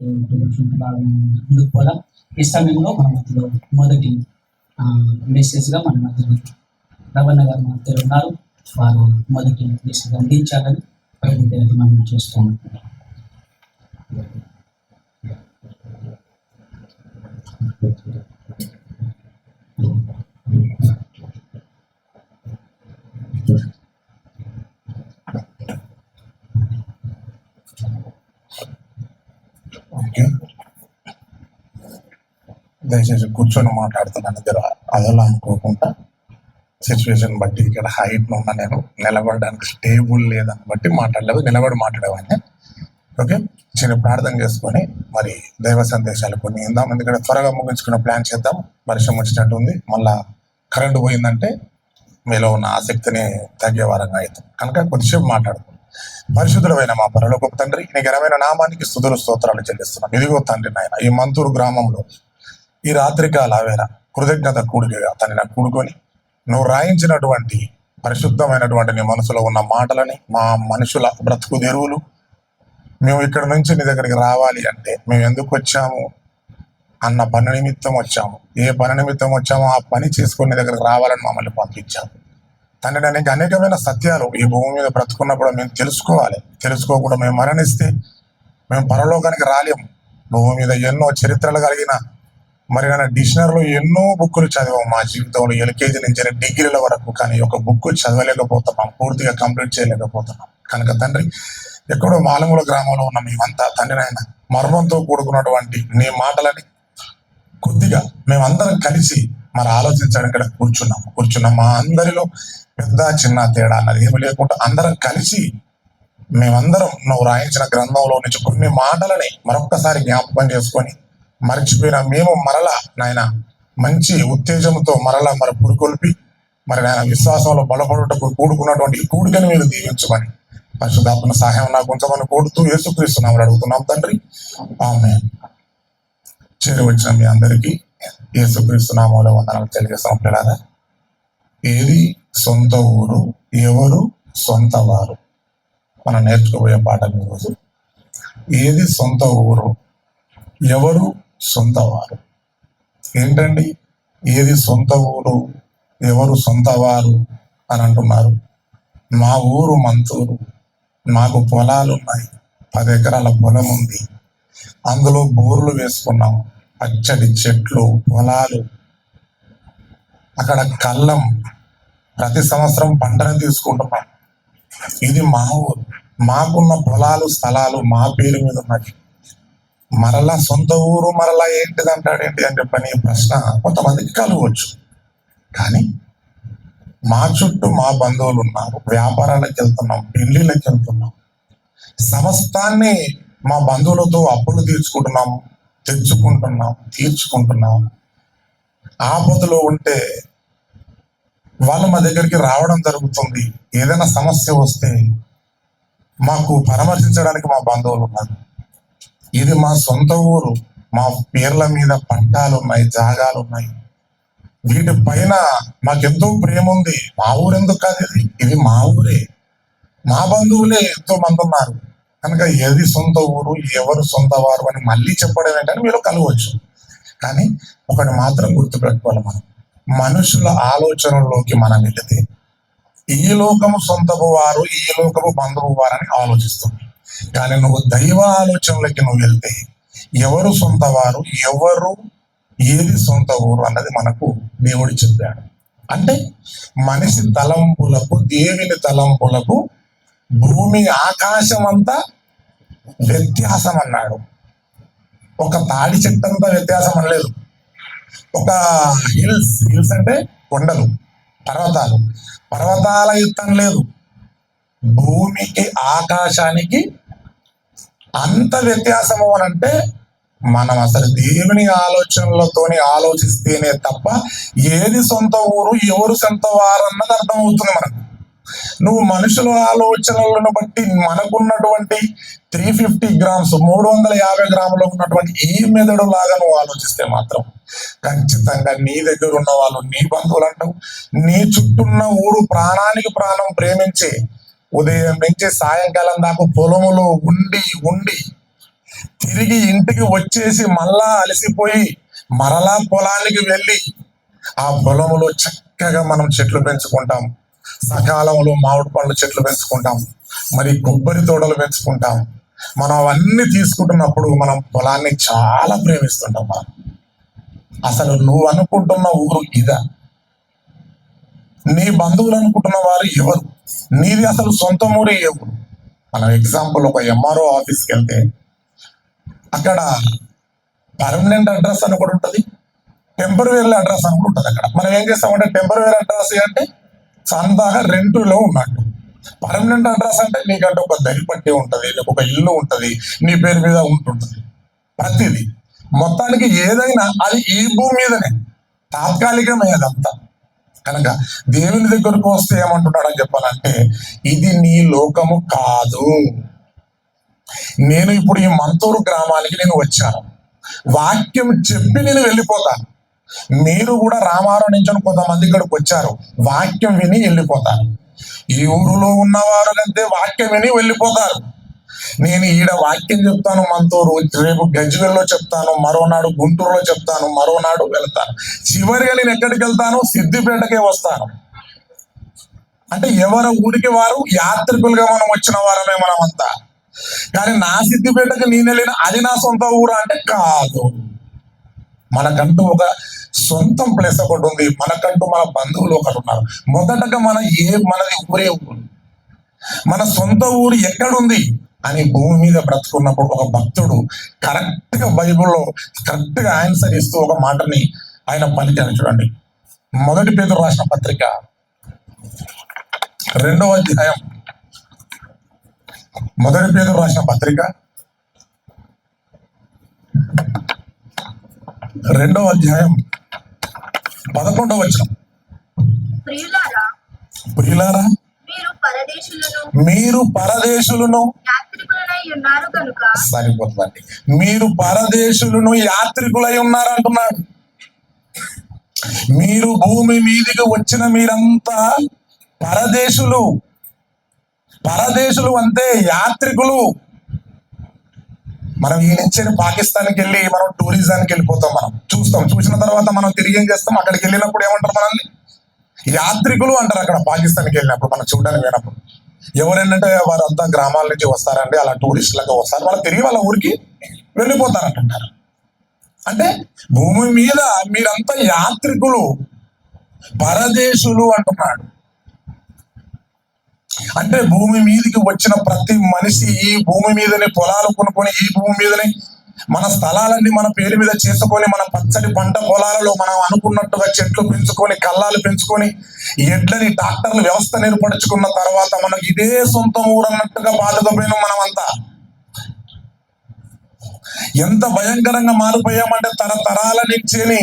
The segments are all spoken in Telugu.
ముందుకు పోదాం ఈ సమయంలో మన మధ్యలో మొదటి మెసేజ్గా మన మధ్యలో రవణ గారు మన మధ్యలో ఉన్నారు వారు మొదటి మెసేజ్ అందించాలని ప్రయత్నం మనం చేస్తాం you. దయచేసి కూర్చొని మాట్లాడుతున్నాను దగ్గర అదలా అనుకోకుండా సిచ్యువేషన్ బట్టి ఇక్కడ హైట్ ఉన్న నేను నిలబడడానికి స్టేబుల్ లేదని బట్టి మాట్లాడలేదు నిలబడి మాట్లాడేవాడిని. ఓకే? చిన్న ప్రార్థన చేసుకొని మరి దైవ సందేశాలు కొన్ని ఇందాం ఎందుకంటే త్వరగా ముగించుకునే ప్లాన్ చేద్దాం. వర్షం వచ్చినట్టు ఉంది. మళ్ళా కరెంటు పోయిందంటే మీలో ఉన్న ఆసక్తిని తగ్గేవారంగా అవుతాం కనుక కొద్దిసేపు మాట్లాడుకుంటాం పరిశుద్ధుడమైన మా పరలోక తండ్రి నీ ఘనమైన నామానికి స్థుతులు స్తోత్రాలు చెల్లిస్తున్నాను ఇదిగో తండ్రి నాయన ఈ మంతూరు గ్రామంలో ఈ రాత్రికాల వేళ కృతజ్ఞత కూడికగా తనని నాకు కూడుకొని నువ్వు రాయించినటువంటి పరిశుద్ధమైనటువంటి నీ మనసులో ఉన్న మాటలని మా మనుషుల బ్రతుకు తెరువులు. మేము ఇక్కడ నుంచి నీ దగ్గరికి రావాలి అంటే మేము ఎందుకు వచ్చాము? అన్న పని నిమిత్తం వచ్చాము. ఏ పని నిమిత్తం వచ్చామో ఆ పని చేసుకుని దగ్గరికి రావాలని మమ్మల్ని పంపించాము తండ్రి అనేక అనేకమైన సత్యాలు ఈ భూమి మీద బ్రతుకున్నప్పుడు మేము తెలుసుకోవాలి. తెలుసుకోకుండా మేము మరణిస్తే మేము పరలోకానికి రాలేము. భూమి మీద ఎన్నో చరిత్రలు కలిగిన మరి నా డిక్షనరీలో ఎన్నో బుక్కులు చదివాం మా జీవితంలో ఎల్కేజీ నుంచి డిగ్రీల వరకు కానీ ఒక బుక్ చదవలేకపోతున్నాం పూర్తిగా కంప్లీట్ చేయలేకపోతున్నాం. కనుక తండ్రి ఎక్కడో మాలమూల గ్రామంలో ఉన్న మేమంతా తండ్రి ఆయన మర్మంతో కూడుకున్నటువంటి నీ మాటలని కొద్దిగా మేమందరం కలిసి మరి ఆలోచించడానికి ఇక్కడ కూర్చున్నాం. కూర్చున్నాం మా అందరిలో పెద్ద చిన్న తేడా అన్నది ఏమి లేకుండా అందరం కలిసి మేమందరం నువ్వు రాయించిన గ్రంథంలో నుంచి కొన్ని మాటలని మరొక్కసారి జ్ఞాపకం చేసుకొని మర్చిపోయిన మేము మరలా నాయన మంచి ఉత్తేజంతో మరలా మరి పురుకొల్పి మరి నాయన విశ్వాసంలో బలపడుటకు కూడుకున్నటువంటి కూడికని మీరు దీవించమని పరిశుద్ధాత్మ సహాయం నాకు ఉంచమని కోరుతూ యేసుక్రీస్తున్నామని అడుగుతున్నాం తండ్రి. ఆమె చేరి వచ్చిన మీ అందరికీ యేసుక్రీస్తు వందనాలు తెలియజేస్తాం పిల్లరా ఏది సొంత ఊరు ఎవరు సొంత వారు? మనం నేర్చుకోబోయే పాఠం ఈరోజు. ఏది సొంత ఊరు ఎవరు సొంత వారు ఏంటండి? ఏది సొంత ఊరు ఎవరు సొంత వారు అని అంటున్నారు. మా ఊరు మంతూరు. మాకు పొలాలు ఉన్నాయి పది ఎకరాల పొలం ఉంది. అందులో బోర్లు వేసుకున్నాం. పచ్చడి చెట్లు పొలాలు. అక్కడ కళ్ళం ప్రతి సంవత్సరం పంటను తీసుకుంటున్నాం. ఇది మా ఊరు. మాకున్న పొలాలు స్థలాలు మా పేరు మీద ఉన్నాయి. మరలా సొంత ఊరు మరలా ఏంటిది అంటాడేంటి అని చెప్పని ప్రశ్న కొంతమందికి కలగవచ్చు. కానీ మా చుట్టూ మా బంధువులు ఉన్నారు వ్యాపారాలకు వెళ్తున్నాం పెళ్ళిళ్ళకి వెళ్తున్నాం. సమస్తాన్ని మా బంధువులతో అప్పులు తీర్చుకుంటున్నాం తెచ్చుకుంటున్నాం తీర్చుకుంటున్నాం. ఆపదలో ఉంటే వాళ్ళు మా దగ్గరికి రావడం జరుగుతుంది. ఏదైనా సమస్య వస్తే మాకు పరామర్శించడానికి మా బంధువులు ఉన్నారు. ఇది మా సొంత ఊరు. మా పేర్ల మీద పట్టాలు ఉన్నాయి జాగాలు ఉన్నాయి. వీటి పైన మాకెంతో ప్రేమ ఉంది మా ఊరు ఎందుకు కాదు ఇది? ఇది మా ఊరే. మా బంధువులే ఎంతో మంది ఉన్నారు. కనుక ఏది సొంత ఊరు ఎవరు సొంత వారు అని మళ్ళీ చెప్పడం ఏంటంటే మీరు కలవచ్చు. కానీ ఒకటి మాత్రం గుర్తుపెట్టుకోవాలి మనం. మనుషుల ఆలోచనల్లోకి మనం వెళితే ఈ లోకము సొంతపు వారు ఈ లోకము బంధువు వారని ఆలోచిస్తుంది. కానీ నువ్వు దైవ ఆలోచనలకి నువ్వు వెళ్తే ఎవరు సొంత వారు ఎవరు ఏది సొంత ఊరు అన్నది మనకు దేవుడు చెప్పాడు. అంటే మనిషి తలంపులకు దేవుని తలంపులకు భూమి ఆకాశం అంతా వ్యత్యాసం అన్నాడు. ఒక తాడి చెట్టు అంతా వ్యత్యాసం అనలేదు. ఒక హిల్స్ హిల్స్ అంటే కొండలు పర్వతాలు. పర్వతాల యుద్ధం లేదు భూమికి ఆకాశానికి అంత వ్యత్యాసం అని అంటే మనం అసలు దేవుని ఆలోచనలతోని ఆలోచిస్తేనే తప్ప ఏది సొంత ఊరు ఎవరు సొంత వారన్నది అర్థమవుతుంది మనకు. నువ్వు మనుషుల ఆలోచనలను బట్టి మనకున్నటువంటి త్రీ ఫిఫ్టీ గ్రామ్స్ మూడు వందల యాభై గ్రాములు ఉన్నటువంటి ఈ మెదడు లాగా నువ్వు ఆలోచిస్తే మాత్రం ఖచ్చితంగా నీ దగ్గర ఉన్న వాళ్ళు నీ బంధువులు అంటావు నీ చుట్టూన్న ఊరు ప్రాణానికి ప్రాణం ప్రేమించి ఉదయం నుంచి సాయంకాలం దాకా పొలములో ఉండి ఉండి తిరిగి ఇంటికి వచ్చేసి మళ్ళా అలసిపోయి మరలా పొలానికి వెళ్ళి ఆ పొలంలో చక్కగా మనం చెట్లు పెంచుకుంటాం. సకాలంలో మామిడి పళ్ళు చెట్లు పెంచుకుంటాం. మరి కొబ్బరి తోటలు పెంచుకుంటాం. మనం అవన్నీ తీసుకుంటున్నప్పుడు మనం పొలాన్ని చాలా ప్రేమిస్తుంటాం మనం. అసలు నువ్వు అనుకుంటున్న ఊరు ఇదా? నీ బంధువులు అనుకుంటున్న వారు ఎవరు? నీది అసలు సొంత ఊరే ఎవరు? మనం ఎగ్జాంపుల్ ఒక ఎంఆర్ఓ ఆఫీస్కి వెళ్తే అక్కడ పర్మనెంట్ అడ్రస్ అని కూడా ఉంటుంది. టెంపరరీ అడ్రస్ అని కూడా ఉంటుంది అక్కడ. మనం ఏం చేస్తామంటే టెంపరరీ అడ్రస్ అంటే చందాగా రెంటులో ఉన్నట్టు. పర్మనెంట్ అడ్రస్ అంటే నీకంటే ఒక దరి పట్టి ఉంటుంది నీకు ఒక ఇల్లు ఉంటుంది నీ పేరు మీద ఉంటుంటుంది. ప్రతిదీ. మొత్తానికి ఏదైనా అది ఈ భూమి మీదనే. తాత్కాలికమే అదంతా కనుక దేవుని దగ్గరకు వస్తే ఏమంటున్నాడని చెప్పాలంటే ఇది నీ లోకము కాదు. నేను ఇప్పుడు ఈ మంతూరు గ్రామానికి నేను వచ్చాను. వాక్యం చెప్పి నేను వెళ్ళిపోతాను. మీరు కూడా రామారావు నుంచి కొంతమంది ఇక్కడికి వచ్చారు. వాక్యం విని వెళ్ళిపోతారు. ఈ ఊరిలో ఉన్నవారు కంటే వాక్యం విని వెళ్ళిపోతారు. నేను ఈడ వాక్యం చెప్తాను మనతో రేపు గజ్వెల్లో చెప్తాను మరోనాడు గుంటూరులో చెప్తాను మరోనాడు వెళ్తాను. చివరిగా నేను ఎక్కడికి వెళ్తాను? సిద్దిపేటకే వస్తాను. అంటే ఎవరి ఊరికి వారు? యాత్రికులుగా మనం వచ్చిన వారమే మనం అంతా కానీ నా సిద్దిపేటకు నేను వెళ్ళిన అది నా సొంత ఊరు అంటే కాదు. మనకంటూ ఒక సొంతం ప్లేస్ ఒకటి ఉంది. మనకంటూ మన బంధువులు ఒకటి ఉన్నారు. మొదటగా మన ఏ మనది ఊరే ఊరు. మన సొంత ఊరు ఎక్కడుంది? అని భూమి మీద బ్రతుకున్నప్పుడు ఒక భక్తుడు కరెక్ట్గా బైబిల్లో కరెక్ట్గా ఆన్సర్ ఇస్తూ ఒక మాటని ఆయన పలికారు చూడండి. మొదటి పేదరు రాసిన పత్రిక రెండవ అధ్యాయం. మొదటి పేదరు రాసిన పత్రిక రెండవ అధ్యాయం పదకొండవ ప్రియులారా ప్రియులారా మీరు పరదేశులను సరిపోతుందండి. మీరు పరదేశులను యాత్రికులై ఉన్నారంటున్నాడు. మీరు భూమి మీదికి వచ్చిన మీరంతా పరదేశులు. పరదేశులు అంటే యాత్రికులు. మనం ఈ నుంచి పాకిస్తాన్కి వెళ్ళి మనం టూరిజానికి వెళ్ళిపోతాం మనం. చూస్తాం. చూసిన తర్వాత మనం తిరిగి ఏం చేస్తాం? అక్కడికి వెళ్ళినప్పుడు ఏమంటారు మనల్ని? యాత్రికులు అంటారు అక్కడ పాకిస్తాన్కి వెళ్ళినప్పుడు మనం చూడడానికి వెళ్ళినప్పుడు ఎవరేంటంటే వారంతా గ్రామాల నుంచి వస్తారండి అలా టూరిస్టులకు వస్తారు. వాళ్ళు తిరిగి వాళ్ళ ఊరికి వెళ్ళిపోతారంటుంటారు. అంటే భూమి మీద మీరంతా యాత్రికులు పరదేశులు అంటున్నాడు. అంటే భూమి మీదకి వచ్చిన ప్రతి మనిషి ఈ భూమి మీదనే పొలాలు కొనుక్కొని ఈ భూమి మీదనే మన స్థలాలన్నీ మన పేరు మీద చేసుకొని మన పచ్చడి పంట పొలాలలో మనం అనుకున్నట్టుగా చెట్లు పెంచుకొని కళ్ళాలు పెంచుకొని ఎడ్లని డాక్టర్లు వ్యవస్థ ఏర్పరచుకున్న తర్వాత మనకు ఇదే సొంత ఊరన్నట్టుగా బాధకపోయిన మనమంతా. ఎంత భయంకరంగా మారిపోయామంటే తరతరాల నుంచేని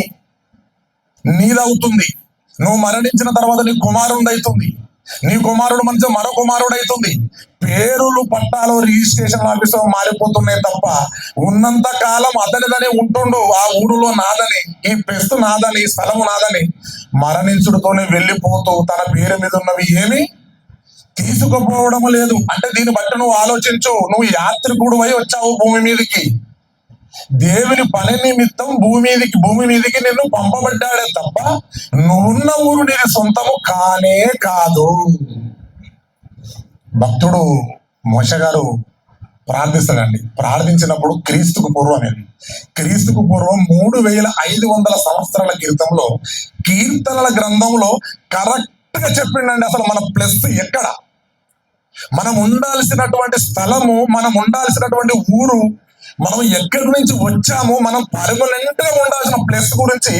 నీదవుతుంది. నువ్వు మరణించిన తర్వాత నీ కుమారుడు అవుతుంది. నీ కుమారుడు మంచి మరో కుమారుడు అవుతుంది. పేరులు పట్టాలు రిజిస్ట్రేషన్ ఆఫీసులో మారిపోతున్నాయి తప్ప ఉన్నంత కాలం అతనిదని ఉంటుండు. ఆ ఊరిలో నాదని ఈ పెస్తు నాదని ఈ స్థలము నాదని మరణించుడుతోనే వెళ్ళిపోతూ తన పేరు మీద ఉన్నవి ఏమి తీసుకుపోవడం లేదు. అంటే దీన్ని బట్టి నువ్వు ఆలోచించు. నువ్వు యాత్రికుడు అయి వచ్చావు భూమి మీదకి. దేవుని పని నిమిత్తం భూమి మీదకి భూమి మీదకి నిన్ను పంపబడ్డాడే తప్ప నువ్వున్న ఊరు నీది సొంతము కానే కాదు. భక్తుడు మోష గారు ప్రార్థిస్తాడండి. ప్రార్థించినప్పుడు క్రీస్తుకు పూర్వం అనేది. క్రీస్తుకు పూర్వం మూడు వేల ఐదు వందల సంవత్సరాల క్రితంలో కీర్తనల గ్రంథంలో కరెక్ట్గా చెప్పిండండి అసలు మన ప్లస్ ఎక్కడ. మనం ఉండాల్సినటువంటి స్థలము మనం ఉండాల్సినటువంటి ఊరు మనం ఎక్కడి నుంచి వచ్చాము మనం పర్మనెంట్గా ఉండాల్సిన ప్లేస్ గురించి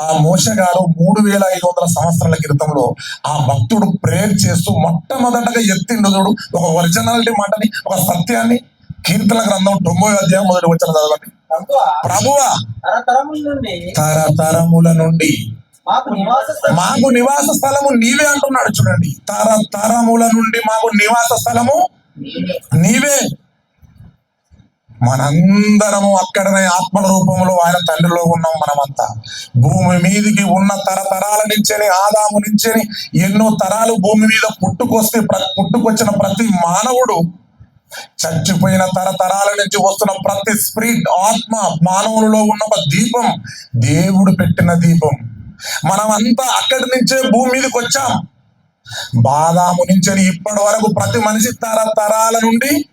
ఆ మోష గారు మూడు వేల ఐదు వందల సంవత్సరాల క్రితంలో ఆ భక్తుడు ప్రేయర్ చేస్తూ మొట్టమొదటగా ఎత్తిండు చూడు. ఒక ఒరిజినాలిటీ మాటని ఒక సత్యాన్ని. కీర్తన గ్రంథం తొంభై అధ్యాయం మొదటి వచ్చిన చదవండి. ప్రభువా, తరతరముల నుండి మాకు నివాస స్థలము. నీవే అంటున్నాడు చూడండి. తరతరముల నుండి మాకు నివాస స్థలము నీవే. మనందరము అక్కడనే ఆత్మ రూపంలో ఆయన తండ్రిలో ఉన్నాం మనమంతా. భూమి మీదకి ఉన్న తరతరాల నుంచేని ఆదాము నుంచేని ఎన్నో తరాలు భూమి మీద పుట్టుకొస్తే పుట్టుకొచ్చిన ప్రతి మానవుడు చచ్చిపోయిన తరతరాల నుంచి వస్తున్న ప్రతి స్పిరిట్ ఆత్మ మానవులలో ఉన్న ఒక దీపం దేవుడు పెట్టిన దీపం. మనమంతా అక్కడి నుంచే భూమి మీదకి వచ్చాం. బాదాము నుంచి ఇప్పటి వరకు ప్రతి మనిషి తరతరాల నుండి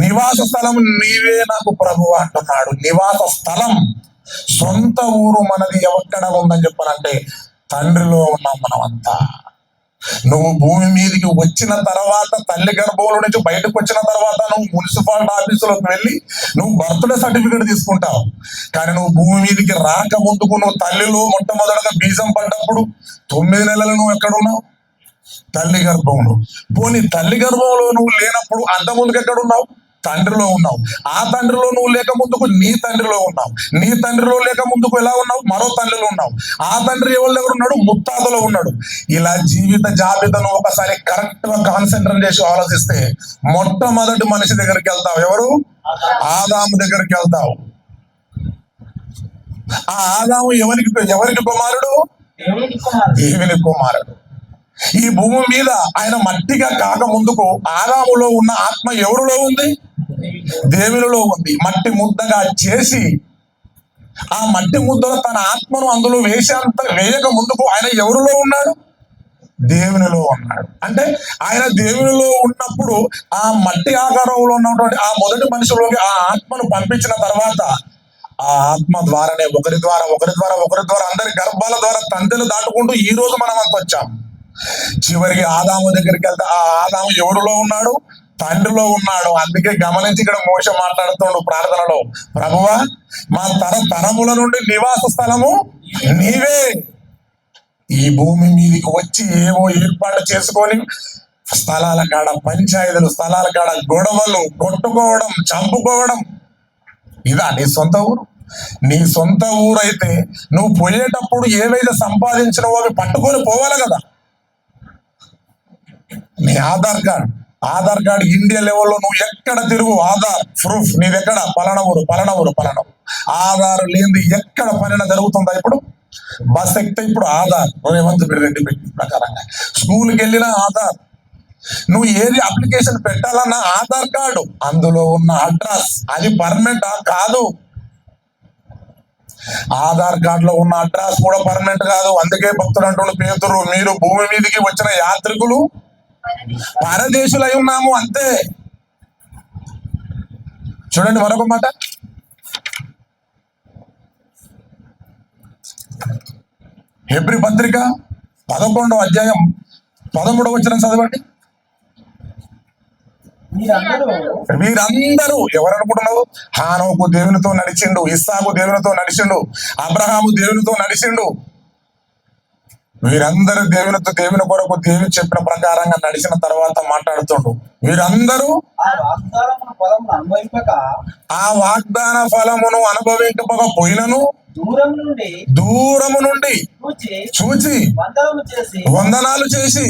నివాస స్థలం నీవే నాకు ప్రభు అంటున్నాడు. నివాస స్థలం సొంత ఊరు మనది ఎక్కడ ఉందని చెప్పనంటే తండ్రిలో ఉన్నాం మనమంతా. నువ్వు భూమి మీదకి వచ్చిన తర్వాత తల్లి గర్భంలో నుంచి బయటకు వచ్చిన తర్వాత నువ్వు మున్సిపాలిటీ ఆఫీసులోకి వెళ్ళి నువ్వు బర్త్డే సర్టిఫికేట్ తీసుకుంటావు. కానీ నువ్వు భూమి మీదకి రాక ముందుకు నువ్వు తల్లిలో మొట్టమొదటిగా బీజం పడ్డప్పుడు తొమ్మిది నెలలు నువ్వు ఎక్కడున్నావు తల్లి గర్భంలో. పోనీ తల్లి గర్భంలో నువ్వు లేనప్పుడు అంత ముందుకు ఎక్కడ ఉన్నావు? తండ్రిలో ఉన్నావు. ఆ తండ్రిలో నువ్వు లేక ముందుకు నీ తండ్రిలో ఉన్నావు. నీ తండ్రిలో లేక ముందుకు ఎలా ఉన్నావు? మరో తండ్రిలో ఉన్నావు. ఆ తండ్రి ఎవరి దగ్గర ఉన్నాడు. ముత్తాతలో ఉన్నాడు. ఇలా జీవిత జాబితాను ఒకసారి కరెక్ట్గా కాన్సన్ట్రేట్ చేసి ఆలోచిస్తే మొట్టమొదటి మనిషి దగ్గరికి వెళ్తావు. ఎవరు? ఆదాము దగ్గరికి వెళ్తావు. ఆ ఆదాము ఎవరికి ఎవరికి కుమారుడు? దేవుని కుమారుడు. ఈ భూమి మీద ఆయన మట్టిగా కాక ముందుకు ఆదాములో ఉన్న ఆత్మ ఎవరిలో ఉంది? దేవునిలో ఉంది. మట్టి ముద్దగా చేసి ఆ మట్టి ముద్దలో తన ఆత్మను అందులో వేసేంత వేయక ముందుకు ఆయన ఎవరిలో ఉన్నాడు? దేవునిలో ఉన్నాడు. అంటే ఆయన దేవునిలో ఉన్నప్పుడు ఆ మట్టి ఆకారంలో ఉన్నటువంటి ఆ మొదటి మనిషిలోకి ఆ ఆత్మను పంపించిన తర్వాత ఆ ఆత్మ ద్వారానే ఒకరి ద్వారా ఒకరి ద్వారా ఒకరి ద్వారా అందరి గర్భాల ద్వారా తంతెలు దాటుకుంటూ ఈ రోజు మనం అంత వచ్చాం. చివరికి ఆదాము దగ్గరికి వెళ్తే ఆ ఆదాము ఎవరిలో ఉన్నాడు? తండ్రిలో ఉన్నాడు. అందుకే గమనించి ఇక్కడ మోస మాట్లాడుతుండు ప్రార్థనలో. ప్రభువా మా తర తరముల నుండి నివాస స్థలము నీవే. ఈ భూమి మీదకి వచ్చి ఏవో ఏర్పాటు చేసుకొని స్థలాల కాడ పంచాయతీలు స్థలాల కాడ గొడవలు కొట్టుకోవడం చంపుకోవడం. ఇదా నీ సొంత ఊరు? నీ సొంత ఊరైతే నువ్వు పోయేటప్పుడు ఏవైతే సంపాదించినవో అవి పట్టుకొని పోవాలి కదా. నీ Aadhaar card Aadhaar card India లెవెల్లో నువ్వు ఎక్కడ తిరుగు ఆధార్ ప్రూఫ్ నీది ఎక్కడ పలానా ఊరు పలానా ఊరు పలానా ఆధార్ లేనిది ఎక్కడ పనిన జరుగుతుందా ఇప్పుడు? బస్ ఎక్కితే ఇప్పుడు ఆధార్. రేవంత్ రెడ్డి పెట్టిన ప్రకారంగా. స్కూల్కి వెళ్ళిన ఆధార్. నువ్వు ఏది అప్లికేషన్ పెట్టాలన్నా ఆధార్ కార్డు. అందులో ఉన్న అడ్రస్. అది పర్మనెంట్? కాదు. ఆధార్ కార్డ్లో ఉన్న అడ్రస్ కూడా పర్మనెంట్ కాదు. అందుకే భక్తులు అంటున్న పేతురు మీరు భూమి మీదకి వచ్చిన యాత్రికులు పరదేశులై ఉన్నాము అంతే. చూడండి మరొక మాట. హెబ్రి పత్రిక పదకొండవ అధ్యాయం పదమూడవ వచ్చిన చదవండి. మీరందరూ వీరందరూ ఎవరు అనుకుంటున్నావు హానోకు దేవునితో నడిచిండు ఇస్సాకు దేవునితో నడిచిండు అబ్రహాము దేవునితో నడిచిండు వీరందరూ దేవునితో దేవుని కొరకు దేవుని చెప్పిన ప్రకారంగా నడిచిన తర్వాత మాట్లాడుతుండు. వీరందరూ ఆ వాగ్దాన ఫలమును అనుభవించకపోయినను దూరం నుండి దూరము నుండి చూచి వందనాలు చేసి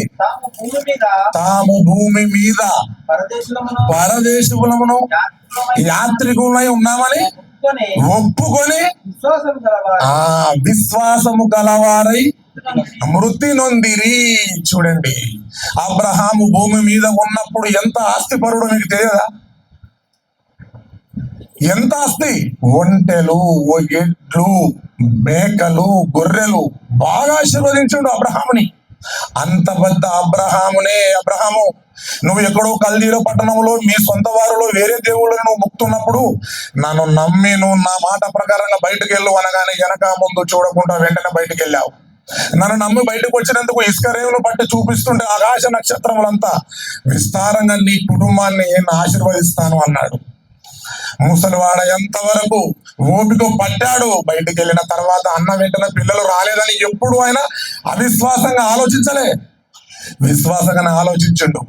తాము భూమి మీద పరదేశములమును యాత్రికులై ఉన్నామని ఒప్పుకొని విశ్వాసము గలవారై మృతి నొందిరి చూడండి. అబ్రహాము భూమి మీద ఉన్నప్పుడు ఎంత ఆస్తిపరుడు మీకు తెలియదా? ఎంత ఆస్తి? ఒంటెలు ఎడ్లు మేకలు గొర్రెలు బాగా ఆశీర్వదించుడు అబ్రహాముని అంత పెద్ద అబ్రహామునే అబ్రహాము నువ్వు ఎక్కడో కల్దీలో పట్టణంలో మీ సొంత వారిలో వేరే దేవుళ్ళని నువ్వు ముక్తున్నప్పుడు నన్ను నమ్మి నువ్వు నా మాట ప్రకారంగా బయటకు వెళ్ళు అనగానే వెనక ముందు చూడకుండా వెంటనే బయటకు వెళ్ళావు నన్ను నమ్మి బయటకు వచ్చినందుకు ఇసుక రేవును పట్టి చూపిస్తుంటే ఆకాశ నక్షత్రములంతా. విస్తారంగా నీ కుటుంబాన్ని నేను ఆశీర్వదిస్తాను అన్నాడు. ముసలివాడ ఎంతవరకు ఓపిక పట్టాడు బయటికి వెళ్ళిన తర్వాత అన్న వెంటనే పిల్లలు రాలేదని ఎప్పుడు ఆయన అవిశ్వాసంగా ఆలోచించలే. విశ్వాసంగా ఆలోచించండు.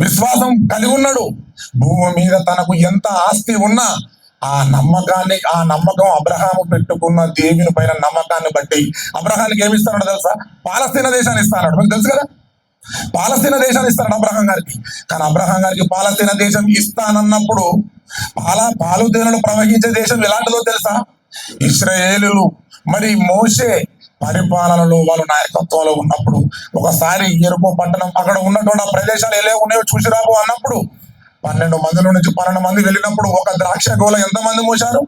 విశ్వాసం కలిగి ఉన్నాడు. భూమి మీద తనకు ఎంత ఆస్తి ఉన్నా ఆ నమ్మకాన్ని ఆ నమ్మకం అబ్రహాము పెట్టుకున్న దేవుని పైన నమ్మకాన్ని బట్టి అబ్రహానికి ఏమి ఇస్తాడు తెలుసా? పాలస్తీన దేశాన్ని ఇస్తాడు మీకు తెలుసు కదా? పాలస్తీన దేశాన్ని ఇస్తాడు అబ్రహాం గారికి. కానీ అబ్రహాం గారికి పాలస్తీన దేశం ఇస్తానన్నప్పుడు పాల పాలుదేనులు ప్రవహించే దేశం ఎలాంటిదో తెలుసా? ఇస్రాయేలు మరి మోసే పరిపాలనలో వాళ్ళు నాయకత్వంలో ఉన్నప్పుడు ఒకసారి ఎరుకో పట్టణం అక్కడ ఉన్నటువంటి ఆ ప్రదేశాలు ఎలా ఉన్నాయో చూసి రాబో అన్నప్పుడు పన్నెండు మందిలో నుంచి పన్నెండు మంది వెళ్ళినప్పుడు ఒక ద్రాక్ష గోల ఎంతమంది మోశారు?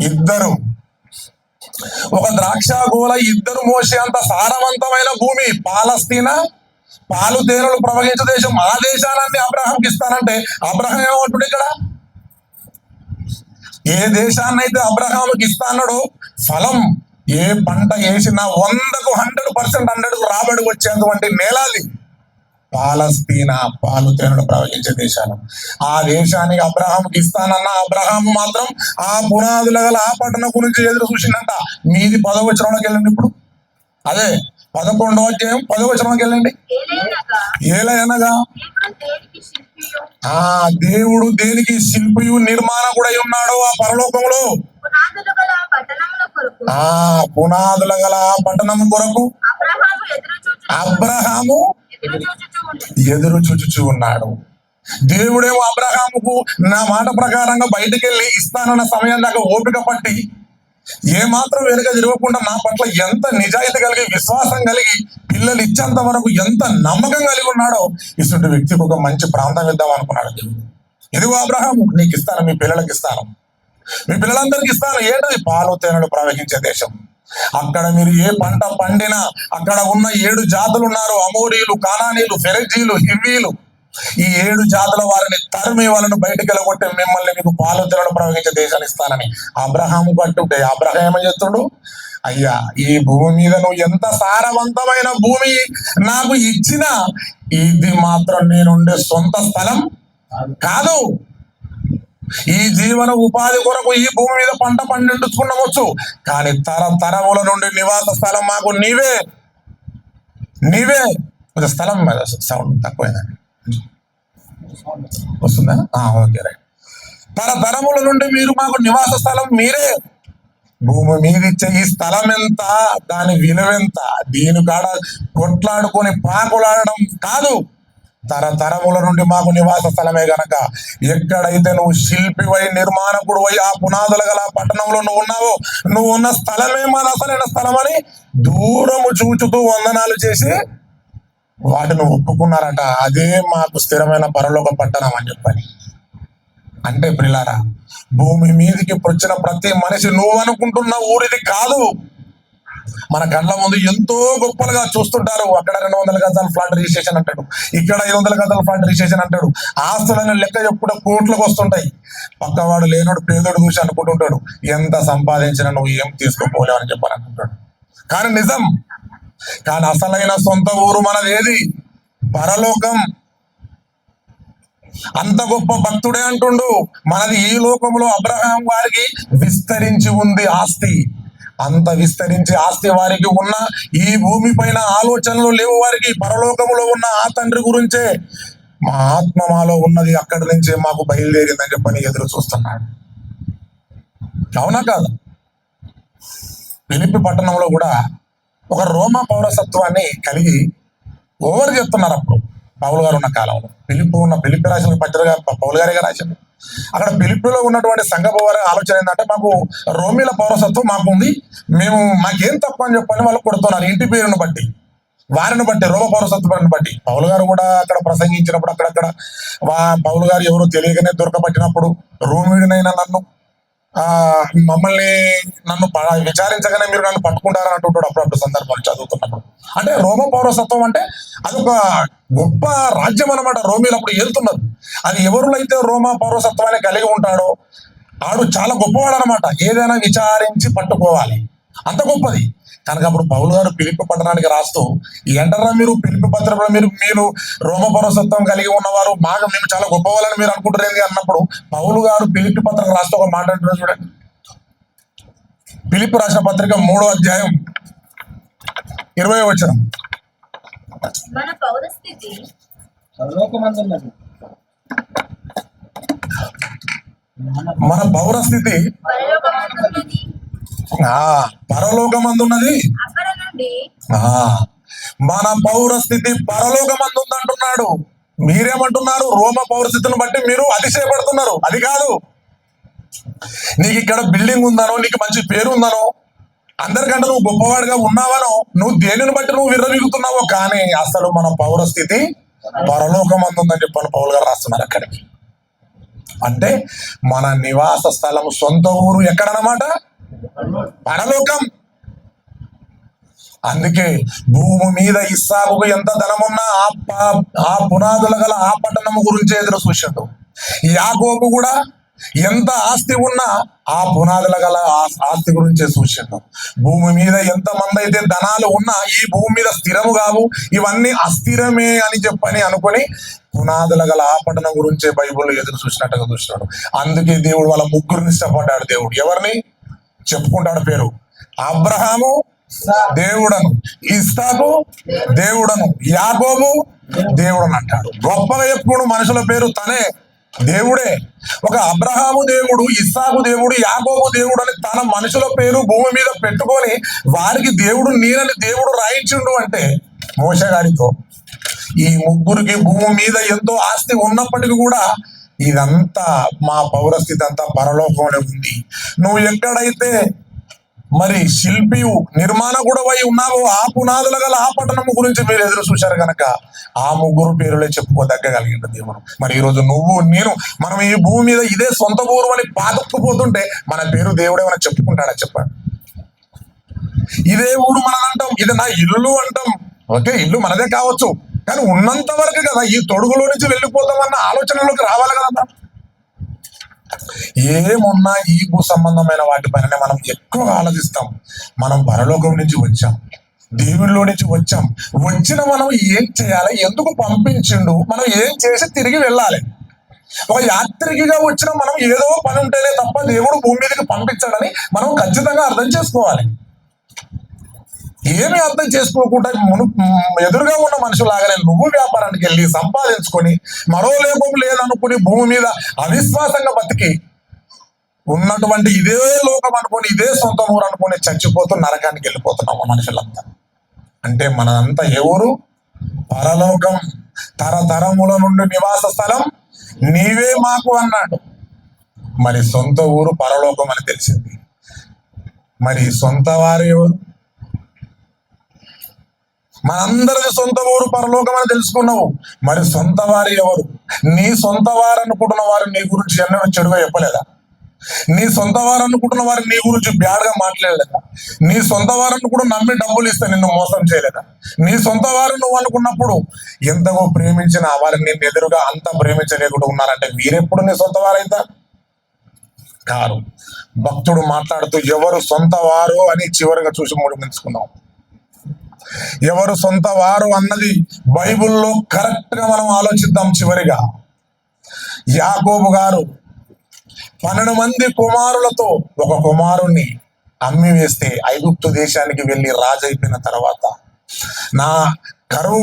ఇద్దరు. ఒక ద్రాక్ష గోల ఇద్దరు మోసే అంత సారవంతమైన భూమి. పాలస్తీనా? పాలు తేనెలు ప్రవహించే దేశం. ఆ దేశాలన్నీ అబ్రహాంకి ఇస్తానంటే అబ్రహం ఏమంటుడు ఇక్కడ? ఏ దేశాన్ని అయితే అబ్రహాముకి ఇస్తా ఫలం ఏ పంట వేసినా వందకు హండ్రెడ్ పర్సెంట్ హండ్రెడ్ రాబడి వచ్చేటువంటి నేలాది. పాలస్తీనా పాలు తేనెలు ప్రవహించే దేశాలు. ఆ దేశానికి అబ్రహాంకి ఇస్తానన్న అబ్రహాం మాత్రం ఆ పునాదుల గల ఆ పట్టణం గురించి ఎదురు చూసిందంట. మీది పదవచనంలోకి వెళ్ళండి ఇప్పుడు. అదే పదకొండవ అధ్యాయం పదవచనంలోకి వెళ్ళండి. ఏలయనగా దేవుడు దేనికి శిల్పియు ఆ దేవుడు దేనికి శిల్పియు నిర్మాణకుడై ఉన్నాడు ఆ పరలోకంలో? ఆ పునాదుల గల పట్టణం కొరకు అబ్రహాము ఎదురు చూచుచూ ఉన్నాడు. దేవుడేమో అబ్రహాముకు నా మాట ప్రకారంగా బయటికి వెళ్ళి ఇస్తానన్న సమయం దాకా ఓపిక పట్టి ఏమాత్రం వెనుక తిరగకుండా నా పట్ల ఎంత నిజాయితీ కలిగి విశ్వాసం కలిగి పిల్లలు ఇచ్చేంత వరకు ఎంత నమ్మకం కలిగి ఉన్నాడో ఇటువంటి వ్యక్తికి ఒక మంచి ప్రాంతం ఇద్దాం అనుకున్నాడు దేవుడు. ఇదిగో అబ్రహాము నీకు ఇస్తాను మీ పిల్లలకి ఇస్తాను మీ పిల్లలందరికీ ఇస్తాను. ఏంటది? పాలు తేనెలు ప్రవహించే దేశం. అక్కడ మీరు ఏ పంట పండినా అక్కడ ఉన్న ఏడు జాతులు ఉన్నారు. అమోరీలు కానానీలు ఫెరజీలు హివీలు ఈ ఏడు జాతుల వారిని తరిమి వాళ్ళను బయటికి వెళ్ళగొట్టి మిమ్మల్ని మీకు పాలు తెరలు ప్రవహించే దేశాన్ని ఇస్తానని అబ్రహాము పట్టుంటే అబ్రహం ఏమని చెప్తుడు? అయ్యా ఈ భూమి మీద నువ్వు ఎంత సారవంతమైన భూమి నాకు ఇచ్చినా ఇది మాత్రం నేనుండే సొంత స్థలం కాదు. ఈ జీవన ఉపాధి కొరకు ఈ భూమి మీద పంట పండించుకుండవచ్చు కానీ తరతరముల నుండి నివాస స్థలం మాకు నీవే. నీవే. కొంచెం స్థలం మీద సౌండ్ తక్కువైందండి వస్తుందా? Okay right. తరతరముల నుండి మీరు మాకు నివాస స్థలం మీరే. భూమి మీద ఇచ్చే ఈ స్థలం ఎంత? దాని విలువ ఎంత? దీని కాడ కొట్లాడుకొని పాకులాడడం కాదు. తరతరముల నుండి మాకు నివాస స్థలమే గనక. ఎక్కడైతే నువ్వు శిల్పివై నిర్మాణకుడు వై ఆ పునాదుల గల పట్టణంలో నువ్వు ఉన్నావో నువ్వు ఉన్న స్థలమే మన అసలైన స్థలం అని దూరము చూచుతూ వందనాలు చేసి వాటిని ఒప్పుకున్నారట. అదే మాకు స్థిరమైన పరలోక పట్టణం అని చెప్పని. అంటే ప్రిలారా భూమి మీదికి వచ్చిన ప్రతి మనిషి నువ్వు అనుకుంటున్న ఊరిది కాదు. మన కళ్ళ ముందు ఎంతో గొప్పలుగా చూస్తుంటారు. అక్కడ రెండు వందల గజాల ఫ్లాట్ రిజిస్ట్రేషన్ అంటాడు. ఇక్కడ ఐదు వందల గజాల ఫ్లాట్ రిజిస్ట్రేషన్ అంటాడు. ఆస్తులను లెక్క చెప్పుడు కోట్లకు వస్తుంటాయి. పక్కవాడు లేనోడు పేదోడు చూసి అనుకుంటుంటాడు. ఎంత సంపాదించినా నువ్వు ఏం తీసుకోపోలేవు అని చెప్పాలనుకుంటాడు. కానీ నిజం. కానీ అసలైన సొంత ఊరు మనదేది? పరలోకం. అంత గొప్ప భక్తుడే అంటుండు. మనది ఈ లోకంలో అబ్రహాం వారికి విస్తరించి ఉంది ఆస్తి. అంత విస్తరించి ఆస్తి వారికి ఉన్న ఈ భూమి పైన ఆలోచనలు లేవు వారికి. పరలోకములో ఉన్న ఆ తండ్రి గురించే మా ఆత్మ మాలో ఉన్నది అక్కడి నుంచే మాకు బయలుదేరిందని చెప్పని ఎదురు చూస్తున్నాడు. అవునా కాదు? పిలిపి పట్టణంలో కూడా ఒక రోమా పౌరసత్వాన్ని కలిగి ఓవర్ చెప్తున్నారు అప్పుడు. పౌలు గారు ఉన్న కాలంలో. పిలుపు ఉన్న పిలిపి రాసిన పత్రిక పౌలు గారిగా రాసింది అక్కడ పిలుపులో ఉన్నటువంటి సంఘపు వారి ఆలోచన ఏంటంటే మాకు రోమిల పౌరసత్వం మాకు ఉంది మేము మాకేం తప్పు అని చెప్పని వాళ్ళు కొడుతున్నారు ఇంటి పేరును బట్టి. వారిని బట్టి రోమ పౌరసత్వాన్ని బట్టి. పౌలు గారు కూడా అక్కడ ప్రసంగించినప్పుడు అక్కడక్కడ వా పౌలు గారు ఎవరు తెలియకనే దొరకబట్టినప్పుడు రోమిడినైనా నన్ను ఆ మమ్మల్ని నన్ను విచారించగానే మీరు నన్ను పట్టుకుంటారని అంటుంటాడు అప్పుడప్పుడు సందర్భాలు చదువుతున్నప్పుడు. అంటే రోమ పౌరసత్వం అంటే అదొక గొప్ప రాజ్యం అన్నమాట. రోమిలు అప్పుడు వెళ్తున్నది అది ఎవరులైతే రోమా పౌరసత్వాన్ని కలిగి ఉంటాడో ఆడు చాలా గొప్పవాడు అనమాట ఏదైనా విచారించి పట్టుకోవాలి. అంత గొప్పది. కనుక అప్పుడు పౌలు గారు పిలిపి పట్టణానికి రాస్తూ ఎంటరా మీరు పిలిపి పత్రంలో మీరు మీరు రోమ పౌరసత్వం కలిగి ఉన్నవారు బాగా మేము చాలా గొప్పవాళ్ళని మీరు అనుకుంటారేంది అన్నప్పుడు పౌలు గారు పిలిపి పత్రం రాస్తూ ఒక మాట అంటున్నారు చూడండి. పిలిపి రాసిన పత్రిక మూడో అధ్యాయం ఇరవై వచ్చిన మన పౌరస్థితి పరలోకమందున్నది? మన పౌరస్థితి పరలోకమందుంది అంటున్నాడు మీరేమంటున్నారు? రోమ పౌరస్థితిని బట్టి మీరు అతిశయపడుతున్నారు. అది కాదు. నీకు ఇక్కడ బిల్డింగ్ ఉందనో నీకు మంచి పేరు ఉందనో అందరికంటే నువ్వు గొప్పవాడిగా ఉన్నావనో నువ్వు దేనిని బట్టి నువ్వు విర్రవీగుతున్నావో కానీ అసలు మన పౌరస్థితి పరలోకం ఉందని చెప్పని పౌలు గారు రాస్తున్నారు అక్కడికి. అంటే మన నివాస స్థలం సొంత ఊరు ఎక్కడనమాట పరలోకం. అందుకే భూమి మీద ఇస్సాకు ఎంత ధనమున్నా ఆ ఆ పునాదుల గల ఆ పట్టణము గురించి ఎదురు చూసిండు. యాగోపు కూడా ఎంత ఆస్తి ఉన్నా ఆ పునాదుల గల ఆస్తి గురించే చూసిండు. భూమి మీద ఎంత మంది అయితే ధనాలు ఉన్నా ఈ భూమి మీద స్థిరము కావు ఇవన్నీ అస్థిరమే అని చెప్పని అనుకొని పునాదుల గల ఆ పట్టణం గురించే బైబుల్ ఎదురు చూసినట్టుగా చూసినాడు అందుకే దేవుడు వాళ్ళ ముగ్గురిని ఇష్టపడ్డాడు దేవుడు. ఎవరిని? చెప్పుకుంటాడు పేరు. అబ్రహాము దేవుడను ఇస్తాకు దేవుడను యాకోబు దేవుడు అంటాడు. గొప్పగా చెప్పుకోడు మనుషుల పేరు తనే దేవుడే. ఒక అబ్రహాము దేవుడు ఇస్సాకు దేవుడు యాకోబు దేవుడు అని తన మనుషుల పేరు భూమి మీద పెట్టుకొని వారికి దేవుడు నేనని దేవుడు రాయించిండు అంటే మోస గారితో. ఈ ముగ్గురికి భూమి మీద ఎంతో ఆస్తి ఉన్నప్పటికీ కూడా ఇదంతా మా పౌరస్థితి అంతా పరలోకంలో ఉంది. నువ్వు ఎక్కడైతే మరి శిల్పి నిర్మాణ కూడా అయి ఉన్నావో ఆ పునాదుల గల ఆ పట్టణము గురించి మీరు ఎదురు చూశారు గనక ఆ ముగ్గురు పేరులే చెప్పుకోదగ్గగలిగింది దేవుడు. మరి ఈ రోజు నువ్వు నేను మనం ఈ భూమి మీద ఇదే సొంత ఊరు అని పాతుకుపోతుంటే మన పేరు దేవుడే ఏమైనా చెప్పుకుంటాడా చెప్పండి? ఇదే ఊరు మనదంటాం ఇది నా ఇల్లు అంటాం. ఓకే ఇల్లు మనదే కావచ్చు. కానీ ఉన్నంత వరకు కదా ఈ తొడుగులో నుంచి వెళ్ళిపోతామన్న ఆలోచనలోకి రావాలి కదా ఏమున్నా ఈ భూ సంబంధమైన వాటిపైననే మనం ఎక్కువ ఆలోచిస్తాం. మనం పరలోకం నుంచి వచ్చాం. దేవునిలో నుంచి వచ్చాం. వచ్చిన మనం ఏం చేయాలి? ఎందుకు పంపించిండు? మనం ఏం చేసి తిరిగి వెళ్ళాలి? ఒక యాత్రికిగా వచ్చిన మనం ఏదో పని ఉంటేనే తప్ప దేవుడు భూమి మీదకి పంపించాడని మనం ఖచ్చితంగా అర్థం చేసుకోవాలి. ఏమి అర్థం చేసుకోకుండా మును ఎదురుగా ఉన్న మనుషులాగానే నువ్వు వ్యాపారానికి వెళ్ళి సంపాదించుకొని మరో లేపం లేదనుకుని భూమి మీద అవిశ్వాసంగా బతికి ఉన్నటువంటి ఇదే లోకం అనుకొని ఇదే సొంత ఊరు అనుకొని చచ్చిపోతూ నరకానికి వెళ్ళిపోతున్నాము మనుషులంతా. అంటే మనంతా ఎవరు? పరలోకం. తరతరముల నుండి నివాస స్థలం నీవే మాకు అన్నాడు. మరి సొంత ఊరు పరలోకం అని తెలిసింది. మరి సొంత వారు ఎవరు? మనందరిది సొంత ఊరు పరలోకం అని తెలుసుకున్నావు. మరి సొంత వారు ఎవరు? నీ సొంత వారు అనుకుంటున్న వారు నీ గురించి ఎన్నో చెడుగా చెప్పలేదా? నీ సొంత వారు అనుకుంటున్న వారు నీ గురించి బ్యాడ్గా మాట్లాడలేదా? నీ సొంత వారిని కూడా నమ్మి డబ్బులు ఇస్తే నిన్ను మోసం చేయలేదా? నీ సొంత వారు నువ్వు అనుకున్నప్పుడు ఎంతగో ప్రేమించిన వారిని నిన్ను ఎదురుగా అంత ప్రేమించలేకుండా ఉన్నారంటే వీరెప్పుడు నీ సొంత వారైతా? కారు భక్తుడు మాట్లాడుతూ ఎవరు సొంత వారు అని చివరిగా చూసి ముడిపించుకున్నాం ఎవరు సొంత వారు అన్నది బైబిల్లో కరెక్ట్గా మనం ఆలోచిద్దాం చివరిగా. యాకోబు గారు పన్నెండు మంది కుమారులతో ఒక కుమారుణ్ణి అమ్మి వేస్తే ఐగుప్తు దేశానికి వెళ్ళి రాజైపోయిన తర్వాత నా కరువు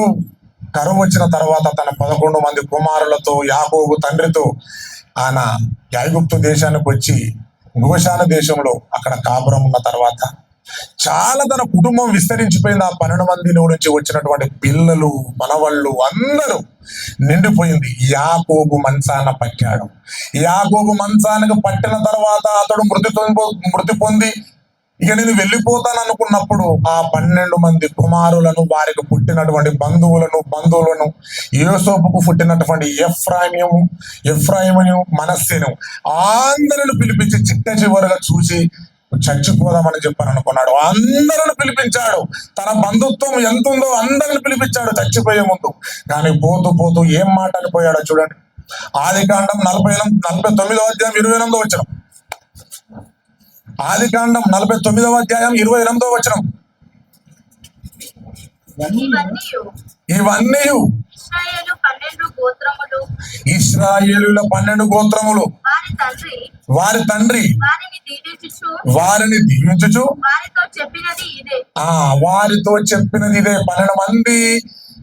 కరువు వచ్చిన తర్వాత తన పదకొండు మంది కుమారులతో యాకోబు తండ్రితో ఆయన ఐగుప్తు దేశానికి వచ్చి గోశాన దేశంలో అక్కడ కాపురం ఉన్న తర్వాత చాలా తన కుటుంబం విస్తరించిపోయింది. ఆ పన్నెండు మంది నుంచి వచ్చినటువంటి పిల్లలు మనవళ్ళు అందరూ నిండిపోయింది. యాకోబు మంచాన పట్టాడు. యాకోబు మంచానికి పట్టిన తర్వాత అతడు మృతి పొంది మృతి పొంది ఇక నేను వెళ్ళిపోతాను అనుకున్నప్పుడు ఆ పన్నెండు మంది కుమారులను వారికి పుట్టినటువంటి బంధువులను బంధువులను యోసోపుకు పుట్టినటువంటి ఎఫ్రాయిము ఎఫ్రాయిమును మనస్సును అందరిని పిలిపించి చిట్ట చివరిగా చూసి చచ్చిపోదామని చెప్పని అనుకున్నాడు అందరిని పిలిపించాడు. తన బంధుత్వం ఎంత ఉందో అందరిని పిలిపించాడు చచ్చిపోయే ముందు. కానీ పోతూ పోతూ ఏం మాట అనిపోయాడో చూడండి. ఆది కాండం నలభై నలభై తొమ్మిదో అధ్యాయం ఇరవై ఎనిమిదో వచ్చిన ఆది కాండం నలభై తొమ్మిదవ అధ్యాయం ఇరవై ఎనిమిదో వచ్చిన ఇవన్నీ ఇవన్నీ ఇస్రాయేలు పన్నెండు గోత్రములు. ఇస్రాయేలుల పన్నెండు గోత్రములు. వారి తండ్రి వారి తండ్రి. వారిని దీవించుచు. వారిని దీవించుచు. వారితో చెప్పినది ఇదే. ఆ వారితో చెప్పినది ఇదే. పన్నెండు మంది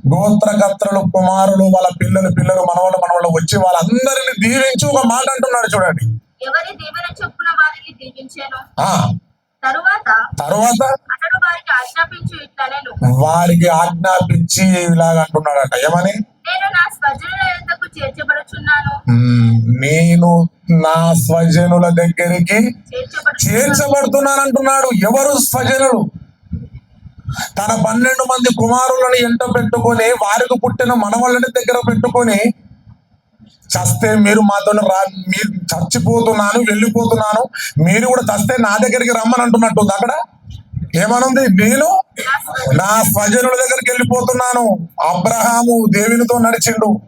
గోత్రకర్తలు కుమారులు వాళ్ళ పిల్లలు పిల్లలు మనవాళ్ళు మనవాళ్ళు వచ్చి వాళ్ళందరిని దీవించి. ఒక మాట అంటున్నాడు చూడండి. తరువాత తర్వాత వారికి ఆజ్ఞాపించు ఇలాగ అంటున్నాడట. ఏమని? నేను నా స్వజనుల యొద్దకు చేర్చబడుచున్నాను. "మ్మ్, నేను నా స్వజనుల దగ్గరికి చేర్చబడుతున్నాను అంటున్నాడు ఎవరు స్వజనులు? తన పన్నెండు మంది కుమారులను ఎంట పెట్టుకొని వారికి పుట్టిన మనవళ్ళని దగ్గర పెట్టుకొని చస్తే మీరు మాతో రా మీరు చచ్చిపోతున్నాను వెళ్ళిపోతున్నాను. మీరు కూడా చస్తే నా దగ్గరికి రమ్మని అంటున్నట్టుంది అక్కడ. ఏమనుంది? నేను నా స్వజనుల దగ్గరికి వెళ్ళిపోతున్నాను. అబ్రహాము దేవునితో నడిచిండు.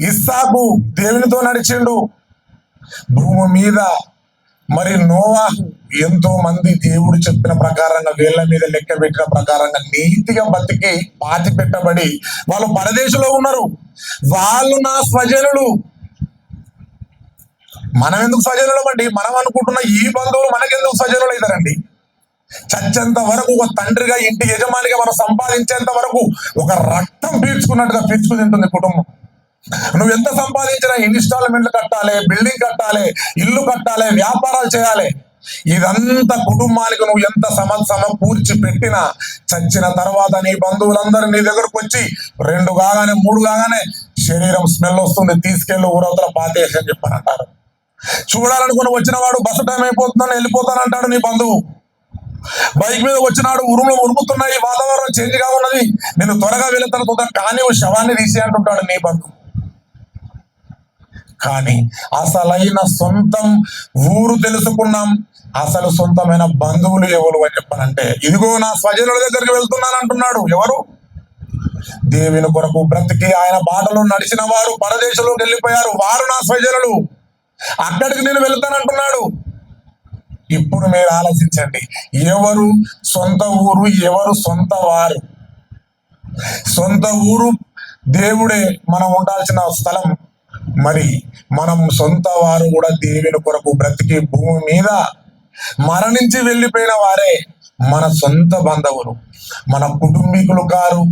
ఇస్సాకు దేవునితో నడిచిండు. భూమి మీద మరి నోవాహు ఎంతో మంది దేవుడు చెప్పిన ప్రకారంగా వేళ్ళ మీద లెక్క పెట్టిన ప్రకారంగా నీతిగా బతికి పాతి పెట్టబడి వాళ్ళు పరదేశంలో ఉన్నారు. వాళ్ళు నా స్వజనులు. మనం ఎందుకు స్వజనులు అండి? మనం అనుకుంటున్న ఈ బంధువులు మనకెందుకు స్వజనులు అవుతారండి చచ్చేంత వరకు ఒక తండ్రిగా ఇంటి యజమానిగా మనం సంపాదించేంత వరకు ఒక రక్తం పీల్చుకున్నట్టుగా పీల్చుకు తింటుంది కుటుంబం. నువ్వు ఎంత సంపాదించినా ఇన్స్టాల్మెంట్లు కట్టాలి బిల్డింగ్ కట్టాలి ఇల్లు కట్టాలి వ్యాపారాలు చేయాలి. ఇదంతా కుటుంబానికి నువ్వు ఎంత సమ సమకూర్చి పెట్టినా చచ్చిన తర్వాత నీ బంధువులందరూ నీ దగ్గరకు వచ్చి రెండు కాగానే మూడు కాగానే శరీరం స్మెల్ వస్తుంది తీసుకెళ్ళి ఊరవతల పాతేసి అని చెప్పని అంటారు చూడాలనుకుని వచ్చిన వాడు బస్సు టైం అయిపోతుందని వెళ్ళిపోతానంటాడు నీ బంధువు. బైక్ మీద వచ్చినాడు ఉరుములు ఉరుముతున్నాయి వాతావరణం చేంజ్గా ఉన్నది. నేను త్వరగా వెళ్తాను తొందర కానీ ఓ శవాన్ని తీసి అంటుంటాడు నీ బంధువు. కానీ అసలైన సొంతం ఊరు తెలుసుకున్నాం. అసలు సొంతమైన బంధువులు ఎవరు అని చెప్పనంటే ఇదిగో నా స్వజనుల దగ్గరికి వెళ్తున్నాను అంటున్నాడు. ఎవరు? దేవుని కొరకు బ్రతికి ఆయన బాటలో నడిచిన వారు పరదేశంలోకి వెళ్ళిపోయారు. వారు నా స్వజనులు. అక్కడికి నేను వెళ్తానంటున్నాడు. ఇప్పుడు మీరు ఆలోచించండి. ఎవరు సొంత ఊరు ఎవరు సొంత వారు? సొంత ఊరు దేవుడే మనం ఉండాల్సిన స్థలం. మరి మనం సొంత వారు కూడా దేవుని కొరకు బ్రతికి భూమి మీద మరణించి వెళ్ళిపోయిన వారే మన సొంత బంధువులు. మన కుటుంబీకులు కారు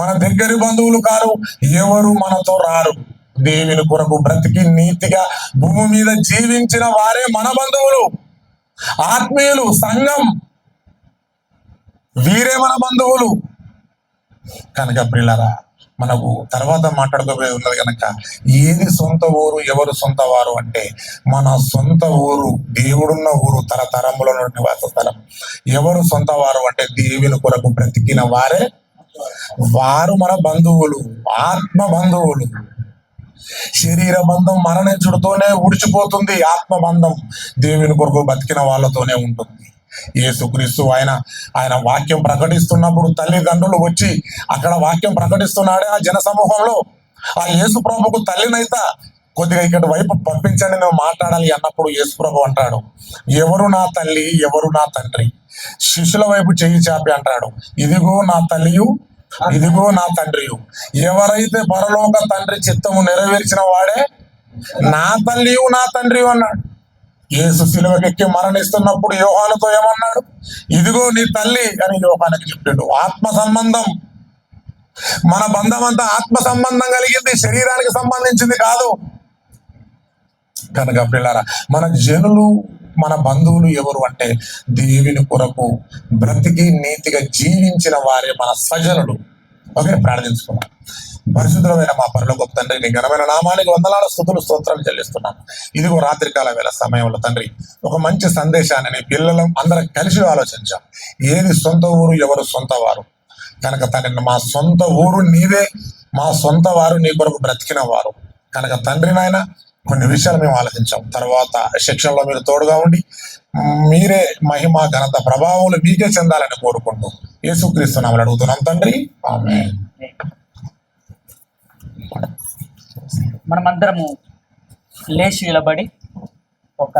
మన దగ్గరి బంధువులు కారు ఎవరు మనతో రారు. దేవుని కొరకు బ్రతికి నీతిగా భూమి మీద జీవించిన వారే మన బంధువులు. ఆత్మీయులు సంఘం వీరే మన బంధువులు. కనుక ప్రిల్లరా మనకు తర్వాత మాట్లాడుకోబోయే ఉన్నది కనుక ఏది సొంత ఊరు ఎవరు సొంత వారు అంటే మన సొంత ఊరు దేవుడున్న ఊరు తరతరముల నివాస స్థలం ఎవరు సొంత వారు అంటే దేవుని కొరకు బ్రతికిన వారే వారు మన బంధువులు ఆత్మ బంధువులు. శరీర బంధం మరణించడంతోనే ఉడిచిపోతుంది ఆత్మ బంధం దేవుని కొరకు బతికిన వాళ్ళతోనే ఉంటుంది. యేసుక్రీస్తు ఆయన ఆయన వాక్యం ప్రకటిస్తున్నప్పుడు తల్లిదండ్రులు వచ్చి అక్కడ వాక్యం ప్రకటిస్తున్నాడే ఆ జన సమూహంలో ఆ యేసు ప్రభుకు తల్లినైతే కొద్దిగా ఇక్కడ వైపు పంపించండి నేను మాట్లాడాలి అన్నప్పుడు యేసుప్రభు అంటాడు ఎవరు నా తల్లి ఎవరు నా తండ్రి? శిష్యుల వైపు చేయి చాపి అంటాడు ఇదిగో నా తల్లియు ఇదిగో నా తండ్రియు. ఎవరైతే పరలోక తండ్రి చిత్తము నెరవేర్చిన వాడే నా తల్లియు నా తండ్రియు అన్నాడు. యేసు శిలువకెక్కి మరణిస్తున్నప్పుడు యోహానుతో ఏమన్నాడు? ఇదిగో నీ తల్లి అని యోహానికి చెప్పాడు. ఆత్మ సంబంధం. మన బంధం అంతా ఆత్మ సంబంధం కలిగింది శరీరానికి సంబంధించింది కాదు. కనుక పిల్లరా మన జనులు మన బంధువులు ఎవరు అంటే దేవుని కొరకు బ్రతికి నీతిగా జీవించిన వారే మన సజనులు ఓకే ప్రార్థించుకున్నాం పరిశుద్ధమైన మా పనుల గొప్ప తండ్రి నీ ఘనమైన నామానికి వందలాల స్థుతులు స్తోత్రాలు చెల్లిస్తున్నాను ఇదిగో రాత్రికాల వేళ సమయంలో తండ్రి ఒక మంచి సందేశాన్ని నీ పిల్లలం అందరం కలిసి ఆలోచించాం. ఏది సొంత ఊరు ఎవరు సొంత వారు? కనుక తండ్రి మా సొంత ఊరు నీవే మా సొంత వారు నీ కొరకు బ్రతికిన వారు. కనుక తండ్రి నాయన కొన్ని విషయాలు మేము ఆలోచించాం. తర్వాత శిక్షణలో మీరు తోడుగా ఉండి మీరే మహిమ ఘనత ప్రభావములు మీకే చెందాలని కోరుకుంటూ యేసుక్రీస్తున్నామని అడుగుతున్నాం తండ్రి. ఆమె మనమందరము లేచి నిలబడి ఒక